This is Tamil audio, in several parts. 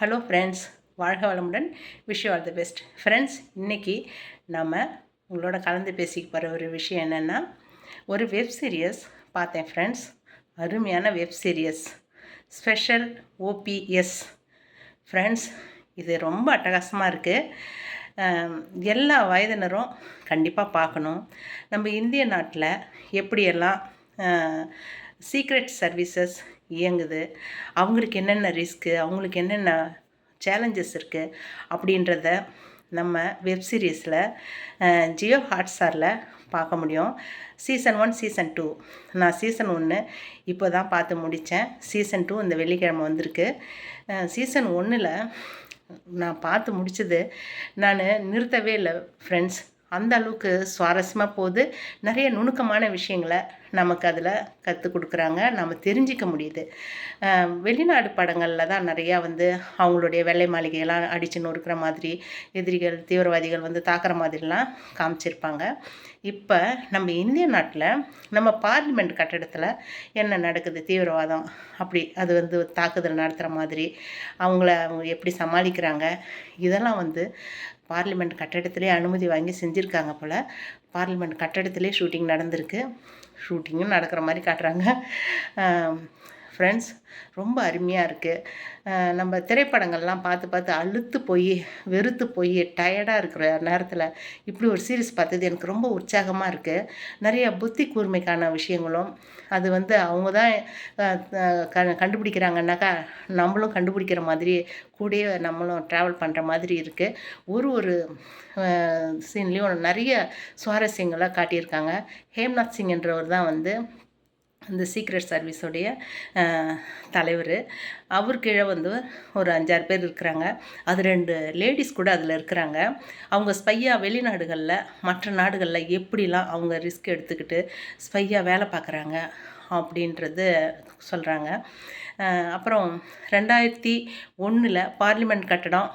ஹலோ ஃப்ரெண்ட்ஸ் வாழ்க வளமுடன். Wish all the best friends இன்றைக்கி நம்ம உங்களோட கலந்து பேசிக்க போகிற ஒரு விஷயம் என்னென்னா ஒரு வெப் சீரியஸ் பார்த்தேன் ஃப்ரெண்ட்ஸ் அருமையான web series special OPS friends இது ரொம்ப அட்டகாசமாக இருக்குது எல்லா வயதினரும் கண்டிப்பாக பார்க்கணும். நம்ம இந்திய நாட்டில் எப்படியெல்லாம் சீக்ரெட் சர்வீசஸ் இயங்குது. அவங்களுக்கு என்னென்ன ரிஸ்க்கு அவங்களுக்கு என்னென்ன சேலஞ்சஸ் இருக்குது அப்படின்றத நம்ம வெப் சீரிஸில் ஜியோ ஹாட்ஸ்டாரில் பார்க்க முடியும். சீசன் ஒன் சீசன் டூ நான் சீசன் ஒன்று இப்போ தான் பார்த்து முடித்தேன் சீசன் டூ இந்த வெள்ளிக்கிழமை வந்திருக்கு. சீசன் ஒன்றில் நான் பார்த்து முடித்தது நான் நிறுத்தவே இல்லை ஃப்ரெண்ட்ஸ் அந்த அளவுக்கு சுவாரஸ்யமாக போகுது. நிறைய நுணுக்கமான விஷயங்களை நமக்கு அதில் கற்றுக் கொடுக்குறாங்க. நம்ம தெரிஞ்சிக்க முடியுது. வெளிநாடு படங்களில் தான் நிறையா வந்து அவங்களுடைய வெள்ளை மாளிகையெல்லாம் அடித்து நொறுக்கிற மாதிரி எதிரிகள் தீவிரவாதிகள் வந்து தாக்குற மாதிரிலாம் காமிச்சிருப்பாங்க. இப்போ நம்ம இந்திய நாட்டில் நம்ம பார்லிமெண்ட் கட்டடத்தில் என்ன நடக்குது? தீவிரவாதம் அப்படி அது வந்து தாக்குதல் நடத்துகிற மாதிரி அவங்கள அவங்க எப்படி சமாளிக்கிறாங்க? இதெல்லாம் வந்து பார்லிமெண்ட் கட்டடத்திலே அனுமதி வாங்கி செஞ்சுருக்காங்க போல். பார்லிமெண்ட் கட்டடத்திலே ஷூட்டிங் நடந்திருக்கு. ஷூட்டிங்கும் நடக்கிற மாதிரி காட்டுறாங்க. ஃப்ரெண்ட்ஸ் ரொம்ப அருமையாக இருக்குது நம்ம திரைப்படங்கள்லாம் பார்த்து பார்த்து அழுத்து போய் வெறுத்து போய் டயர்டாக இருக்கிற நேரத்தில் இப்படி ஒரு சீரீஸ் பார்த்தது எனக்கு ரொம்ப உற்சாகமாக இருக்குது நிறைய புத்தி கூர்மைக்கான விஷயங்களும் அது வந்து அவங்க தான் க கண்டுபிடிக்கிறாங்கன்னாக்கா நம்மளும் கண்டுபிடிக்கிற மாதிரி கூடயே நம்மளும் ட்ராவல் பண்ணுற மாதிரி இருக்குது ஒரு ஒரு சீன்லேயும் நிறைய சுவாரஸ்யங்களாக காட்டியிருக்காங்க. ஹேம்நாத் சிங் என்றவர் தான் வந்து இந்த சீக்ரெட் சர்வீஸோடைய தலைவர். அவர் கீழே வந்து ஒரு அஞ்சாறு பேர் இருக்கிறாங்க. அது ரெண்டு லேடிஸ் கூட அதில் இருக்கிறாங்க. அவங்க ஸ்பையாக வெளிநாடுகளில் மற்ற நாடுகளில் எப்படிலாம் அவங்க ரிஸ்க் எடுத்துக்கிட்டு ஸ்பையாக வேலை பார்க்குறாங்க அப்படின்றது சொல்கிறாங்க அப்புறம் ரெண்டாயிரத்தி ஒன்றில் பார்லிமெண்ட் கட்டடம்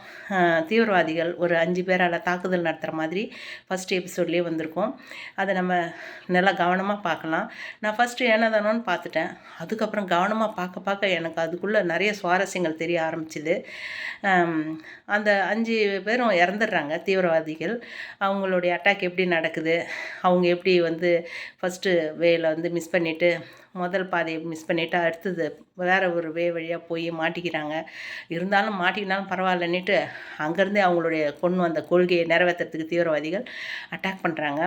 தீவிரவாதிகள் ஒரு அஞ்சு பேரால் தாக்குதல் நடத்துகிற மாதிரி ஃபஸ்ட் எபிசோட்லேயே வந்திருக்கோம். அதை நம்ம நல்லா கவனமாக பார்க்கலாம். நான் ஃபஸ்ட்டு ஏனதானோன்னு பார்த்துட்டேன். அதுக்கப்புறம் கவனமாக பார்க்க பார்க்க எனக்கு அதுக்குள்ளே நிறைய சுவாரஸ்யங்கள் தெரிய ஆரம்பிச்சுது. அந்த அஞ்சு பேரும் இறந்துடுறாங்க தீவிரவாதிகள். அவங்களுடைய அட்டாக் எப்படி நடக்குது? அவங்க எப்படி வந்து ஃபஸ்ட்டு வேல வந்து மிஸ் பண்ணிவிட்டு முதல் பாதையை மிஸ் பண்ணிவிட்டு அடுத்தது வேறு ஒரு வே வழியாக போய் மாட்டிக்கிறாங்க. இருந்தாலும் மாட்டிக்கினாலும் பரவாயில்லன்னுட்டு அங்கேருந்தே அவங்களுடைய கொண்டு வந்த கொள்கையை நிறைவேற்றுறதுக்கு தீவிரவாதிகள் அட்டாக் பண்ணுறாங்க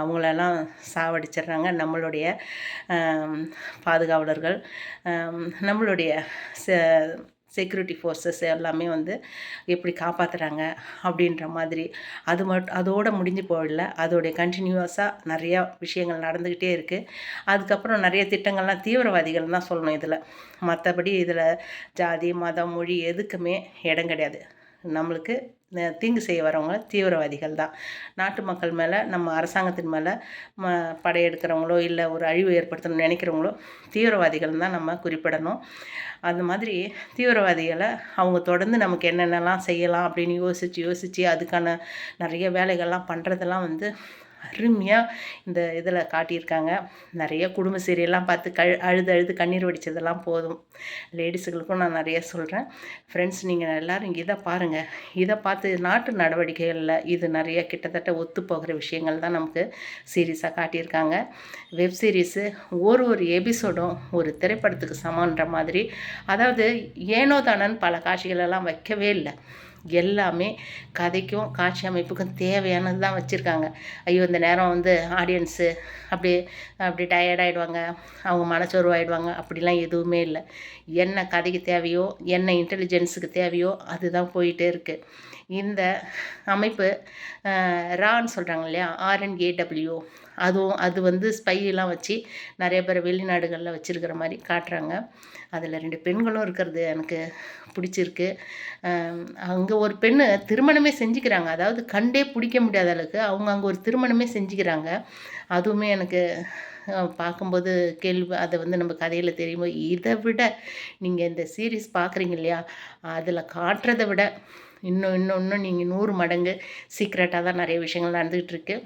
அவங்களெல்லாம் சாவடிச்சிடுறாங்க. நம்மளுடைய பாதுகாவலர்கள் நம்மளுடைய ச செக்யூரிட்டி ஃபோர்ஸஸ் எல்லாமே வந்து எப்படி காப்பாற்றுறாங்க அப்படின்ற மாதிரி. அது மட்டும் அதோடு முடிஞ்சு போயிடல அதோடைய கண்டினியூஸாக நிறையா விஷயங்கள் நடந்துக்கிட்டே இருக்குது அதுக்கப்புறம் நிறைய திட்டங்கள்லாம் தீவிரவாதிகள் தான் சொல்லணும் இதில். மற்றபடி இதில் ஜாதி மதம் மொழி எதுக்குமே இடம் கிடையாது. நம்மளுக்கு தீங்கு செய்ய வரவங்க தீவிரவாதிகள் தான். நாட்டு மக்கள் மேலே நம்ம அரசாங்கத்தின் மேலே ம படையெடுக்கிறவங்களோ இல்லை ஒரு அழிவு ஏற்படுத்தணும்னு நினைக்கிறவங்களோ தீவிரவாதிகள் தான் நம்ம குறிப்பிடணும். அந்த மாதிரி தீவிரவாதிகளை அவங்க தொடர்ந்து நமக்கு என்னென்னலாம் செய்யலாம் அப்படின்னு யோசித்து யோசித்து அதுக்கான நிறைய வேலைகள்லாம் பண்ணுறதெல்லாம் வந்து அருமையாக இந்த இதில் காட்டியிருக்காங்க. நிறைய குடும்ப சீரியல்லாம் பார்த்து கழு அழுது அழுது கண்ணீர் வடித்ததெல்லாம் போதும். லேடிஸுகளுக்கும் நான் நிறைய சொல்கிறேன் ஃப்ரெண்ட்ஸ் நீங்கள் எல்லோரும் இங்கே இதை பாருங்கள் இதை பார்த்து நாட்டு நடவடிக்கைகளில் இது நிறைய கிட்டத்தட்ட ஒத்து போகிற விஷயங்கள் தான் நமக்கு சீரீஸாக காட்டியிருக்காங்க. வெப் சீரீஸு ஒரு ஒரு எபிசோடும் ஒரு திரைப்படத்துக்கு சமான்ற மாதிரி. அதாவது ஏனோ தானன்னு பல காட்சிகளெல்லாம் வைக்கவே இல்லை. எல்லாமே கதைக்கும் காட்சி அமைப்புக்கும் தேவையானது தான் வச்சுருக்காங்க. ஐயோ இந்த நேரம் வந்து ஆடியன்ஸு அப்படி அப்படி டயர்டாயிடுவாங்க அவங்க மனச்சோர்வாயிடுவாங்க. அப்படிலாம் எதுவுமே இல்லை. என்ன கதைக்கு தேவையோ என்ன இன்டெலிஜென்ஸுக்கு தேவையோ அதுதான் போயிட்டே இருக்குது இந்த அமைப்பு ரான்னு சொல்கிறாங்க இல்லையா? ஆர்என்ஏடபிள்யூ அதுவும் அது வந்து ஸ்பையெல்லாம் வச்சு நிறைய பேர் வெளிநாடுகளில் வச்சுருக்கிற மாதிரி காட்டுறாங்க. அதில் ரெண்டு பெண்களும் இருக்கிறது எனக்கு பிடிச்சிருக்கு. அங்கே ஒரு பெண்ணு திருமணமே செஞ்சுக்கிறாங்க. அதாவது கண்டே பிடிக்க முடியாத அளவுக்கு அவங்க அங்கே ஒரு திருமணமே செஞ்சுக்கிறாங்க. அதுவுமே எனக்கு பார்க்கும்போது கேள்வி அதை வந்து நம்ம கதையில் தெரியும் இதை விட நீங்கள் இந்த சீரீஸ் பார்க்குறீங்க இல்லையா? அதில் காட்டுறதை விட இன்னும் இன்னும் இன்னும் நீங்கள் நூறு மடங்கு சீக்ரெட்டாக தான் நிறைய விஷயங்கள் நடந்துகிட்ருக்கு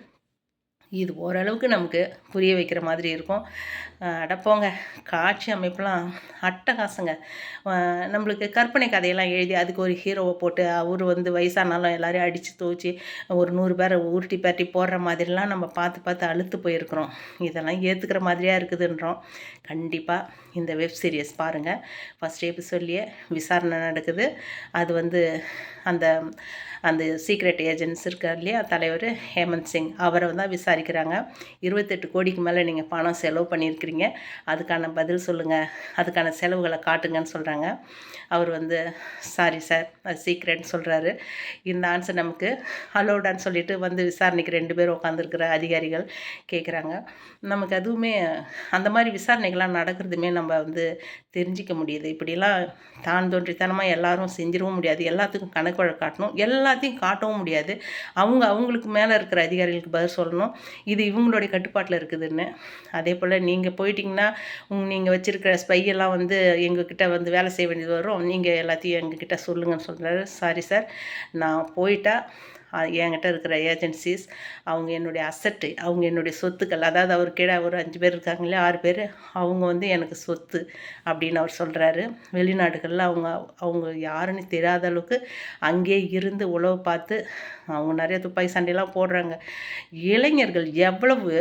இது ஓரளவுக்கு நமக்கு புரிய வைக்கிற மாதிரி இருக்கும். அடப்போங்க காட்சி அமைப்பெலாம் அட்டகாசங்க. நம்மளுக்கு கற்பனை கதையெல்லாம் எழுதி அதுக்கு ஒரு ஹீரோவை போட்டு அவர் வந்து வயசானாலும் எல்லோரையும் அடித்து துவச்சி ஒரு நூறு பேரை உருட்டி பரட்டி போடுற மாதிரிலாம் நம்ம பார்த்து பார்த்து அழுத்து போயிருக்கிறோம். இதெல்லாம் ஏற்றுக்கிற மாதிரியாக இருக்குதுன்றோம். கண்டிப்பாக இந்த வெப் சீரியஸ் பாருங்கள் ஃபஸ்ட் எபிசோட்லேயே விசாரணை நடக்குது. அது வந்து அந்த அந்த சீக்ரெட் ஏஜென்ட்ஸ் இருக்கார் இல்லையா? தலைவர் ஹேமந்த் சிங். அவரை தான் விசாரிக்கிறாங்க. இருபத்தெட்டு கோடிக்கு மேலே நீங்கள் பணம் செலவு பண்ணியிருக்கிறீங்க. அதுக்கான பதில் சொல்லுங்கள் அதுக்கான செலவுகளை காட்டுங்கன்னு சொல்கிறாங்க அவர் வந்து சாரி சார் அது சீக்ரெட்னு சொல்கிறாரு இந்த ஆன்சர் நமக்கு அலோடான்னு சொல்லிட்டு வந்து விசாரணைக்கு ரெண்டு பேரும் உட்காந்துருக்கிற அதிகாரிகள் கேட்குறாங்க நமக்கு அதுவுமே அந்த மாதிரி விசாரணைகள்லாம் நடக்கிறதுமே நம்ம வந்து தெரிஞ்சிக்க முடியுது. இப்படிலாம் தான் தோன்றித்தனமாக எல்லாரும் செஞ்சிடவும் முடியாது. எல்லாத்துக்கும் கணக்கு வழக்கு காட்டணும். எல்லாத்தையும் காட்டவும் முடியாது. அவங்க அவங்களுக்கு மேலே இருக்கிற அதிகாரிகளுக்கு பதில் சொல்லணும். இது இவங்களுடைய கட்டுப்பாட்டில் இருக்குதுன்னு. அதே போல் நீங்கள் போயிட்டிங்கன்னா நீங்கள் வச்சுருக்கிற ஸ்பையெல்லாம் வந்து எங்ககிட்ட வந்து வேலை செய்ய வேண்டியது வரும். நீங்கள் எல்லாத்தையும் எங்ககிட்ட சொல்லுங்கன்னு சொல்கிறாரு சாரி சார் நான் போயிட்டால் என்கிட்ட இருக்கிற ஏஜென்சிஸ் அவங்க என்னுடைய அசட்டு அவங்க என்னுடைய சொத்துக்கள் அதாவது அவர் கீழே ஒரு அஞ்சு பேர் இருக்காங்களே ஆறு பேர் அவங்க வந்து எனக்கு சொத்து அப்படின்னு அவர் சொல்கிறாரு வெளிநாடுகளில் அவங்க அவங்க யாருன்னு தெரியாத அளவுக்கு அங்கேயே இருந்து உழவு பார்த்து அவங்க நிறைய துப்பாக்கி சண்டையெல்லாம் போடுறாங்க. இளைஞர்கள் எவ்வளவு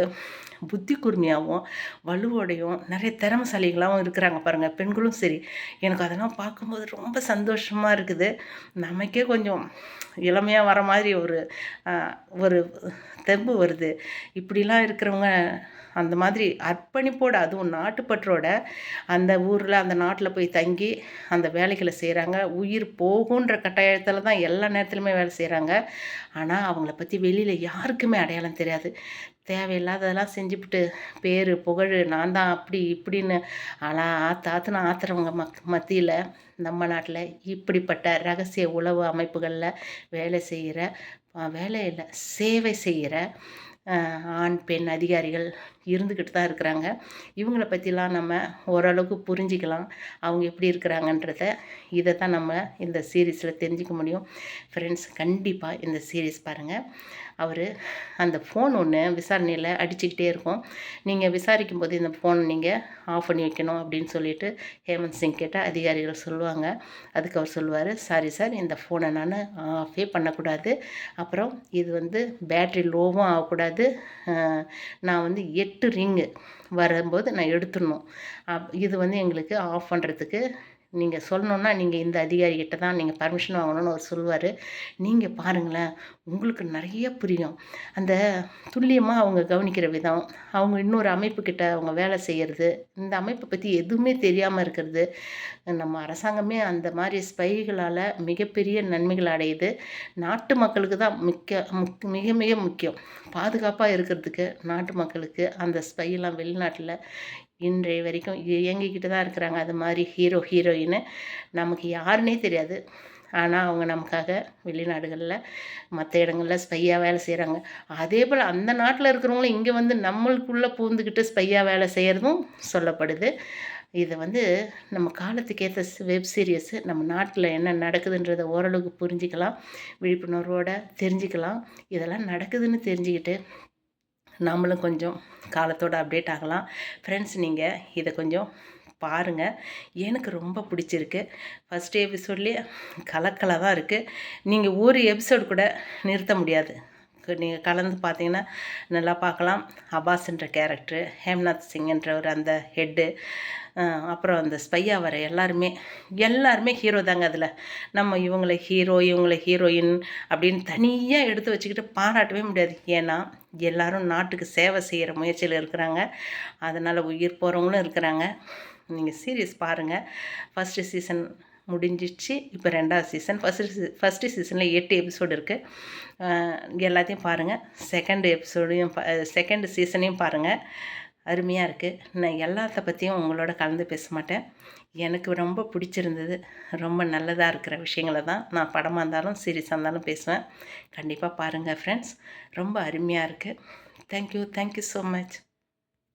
புத்தி கூர்மையாகவும் வலுவோடையும் நிறைய திறமசாலிகளாகவும் இருக்கிறாங்க பாருங்கள் பெண்களும் சரி. எனக்கு அதெல்லாம் பார்க்கும்போது ரொம்ப சந்தோஷமாக இருக்குது. நமக்கே கொஞ்சம் இளமையாக வர மாதிரி ஒரு ஒரு தெம்பு வருது. இப்படிலாம் இருக்கிறவங்க அந்த மாதிரி அர்ப்பணிப்போடு அதுவும் நாட்டுப்பற்றோட அந்த ஊரில் அந்த நாட்டில் போய் தங்கி அந்த வேலைகளை செய்கிறாங்க உயிர் போகுன்ற கட்டாயத்தில் தான் எல்லா நேரத்துலையுமே வேலை செய்கிறாங்க ஆனால் அவங்கள பற்றி வெளியில் யாருக்குமே அடையாளம் தெரியாது. தேவையில்லாததெல்லாம் செஞ்சுப்பிட்டு பேர் புகழ் நான் தான் அப்படி இப்படின்னு ஆனால் ஆற்று ஆற்றுன்னு ஆத்துறவங்க மக் மத்தியில் நம்ம நாட்டில் இப்படிப்பட்ட ரகசிய உளவு அமைப்புகளில் வேலை செய்கிற வேலையில் சேவை செய்கிற ஆண் பெண் அதிகாரிகள் இருந்துக்கிட்டு தான் இருக்கிறாங்க. இவங்கள பற்றிலாம் நம்ம ஓரளவுக்கு புரிஞ்சிக்கலாம். அவங்க எப்படி இருக்கிறாங்கன்றத இதை தான் நம்ம இந்த சீரீஸில் தெரிஞ்சிக்க முடியும். ஃப்ரெண்ட்ஸ் கண்டிப்பாக இந்த சீரீஸ் பாருங்கள் அவர் அந்த ஃபோன் ஒன்று விசாரணையில் அடிச்சுக்கிட்டே இருக்கும். நீங்கள் விசாரிக்கும் போது இந்த ஃபோன் நீங்கள் ஆஃப் பண்ணி வைக்கணும் அப்படின்னு சொல்லிட்டு ஹேமந்த் சிங் கேட்டால் அதிகாரிகள் சொல்லுவாங்க. அதுக்கு அவர் சொல்லுவார் சாரி சார் இந்த ஃபோனை நான் ஆஃபே பண்ணக்கூடாது. அப்புறம் இது வந்து பேட்ரி லோவும் ஆகக்கூடாது. நான் வந்து எட்டு ரிங்கு வரும்போது நான் எடுத்துடணும். அப் இது வந்து எங்களுக்கு ஆஃப் பண்ணுறதுக்கு நீங்கள் சொல்லணுன்னா நீங்கள் இந்த அதிகாரிகிட்ட தான் நீங்கள் பர்மிஷன் வாங்கணும்னு அவர் சொல்லுவார். நீங்கள் பாருங்களேன் உங்களுக்கு நிறைய புரியும். அந்த துல்லியமாக அவங்க கவனிக்கிற விதம் அவங்க இன்னொரு அமைப்புக்கிட்ட அவங்க வேலை செய்கிறது இந்த அமைப்பை பற்றி எதுவுமே தெரியாமல் இருக்கிறது. நம்ம அரசாங்கமே அந்த மாதிரி ஸ்பைகளால் மிகப்பெரிய நன்மைகள் அடையுது. நாட்டு மக்களுக்கு தான் மிக்க முக் மிக மிக முக்கியம். பாதுகாப்பாக இருக்கிறதுக்கு நாட்டு மக்களுக்கு அந்த ஸ்பையெல்லாம் வெளிநாட்டில் இன்றைய வரைக்கும் இயங்கிக்கிட்டு தான் இருக்கிறாங்க. அது மாதிரி ஹீரோ ஹீரோயின் நமக்கு யாருன்னே தெரியாது. ஆனால் அவங்க நமக்காக வெளிநாடுகளில் மற்ற இடங்களில் ஸ்பையாக வேலை செய்கிறாங்க அதே போல் அந்த நாட்டில் இருக்கிறவங்களும் இங்கே வந்து நம்மளுக்குள்ளே பூந்துக்கிட்டு ஸ்பையாக வேலை செய்கிறதும் சொல்லப்படுது. இதை வந்து நம்ம காலத்துக்கேற்ற வெப் சீரியஸு நம்ம நாட்டில் என்ன நடக்குதுன்றதை ஓரளவுக்கு புரிஞ்சிக்கலாம். விழிப்புணர்வோடு தெரிஞ்சுக்கலாம். இதெல்லாம் நடக்குதுன்னு தெரிஞ்சுக்கிட்டு நம்மளும் கொஞ்சம் காலத்தோடு அப்டேட் ஆகலாம். ஃப்ரெண்ட்ஸ் நீங்கள் இதை கொஞ்சம் பாருங்கள் எனக்கு ரொம்ப பிடிச்சிருக்கு. ஃபஸ்ட் எபிசோட்லேயே கலக்கலாக தான் இருக்குது நீங்கள் ஒரு எபிசோடு கூட நிறுத்த முடியாது. நீங்கள் கலந்து பார்த்தீங்கன்னா நல்லா பார்க்கலாம் அபாஸ்ன்ற கேரக்டரு ஹேம்நாத் சிங்ன்றவர் அந்த ஹெட்டு அப்புறம் அந்த ஸ்பையா வர எல்லாருமே எல்லாருமே ஹீரோ தாங்க அதில். நம்ம இவங்களை ஹீரோ இவங்களை ஹீரோயின் அப்படின்னு தனியாக எடுத்து வச்சுக்கிட்டு பாராட்டவே முடியாது. ஏன்னா எல்லாரும் நாட்டுக்கு சேவை செய்கிற முயற்சியில் இருக்கிறாங்க. அதனால் உயிர் போகிறவங்களும் இருக்கிறாங்க. நீங்கள் சீரியஸ் பாருங்கள் ஃபஸ்ட்டு சீசன் முடிஞ்சிச்சு. இப்போ ரெண்டாவது சீசன் ஃபஸ்ட்டு ஃபஸ்ட்டு சீசனில் எட்டு எபிசோடு இருக்குது எல்லாத்தையும் பாருங்கள் செகண்ட் எபிசோடையும் செகண்ட் சீசனையும் பாருங்கள் அருமையாக இருக்குது நான் எல்லாத்த பற்றியும் உங்களோட கலந்து பேச மாட்டேன். எனக்கு ரொம்ப பிடிச்சிருந்தது. ரொம்ப நல்லதாக இருக்கிற விஷயங்களை தான் நான் படமாக இருந்தாலும் சீரியஸாக இருந்தாலும் பேசுவேன். கண்டிப்பாக பாருங்கள் ஃப்ரெண்ட்ஸ் ரொம்ப அருமையாக இருக்குது தேங்க்யூ தேங்க்யூ ஸோ மச்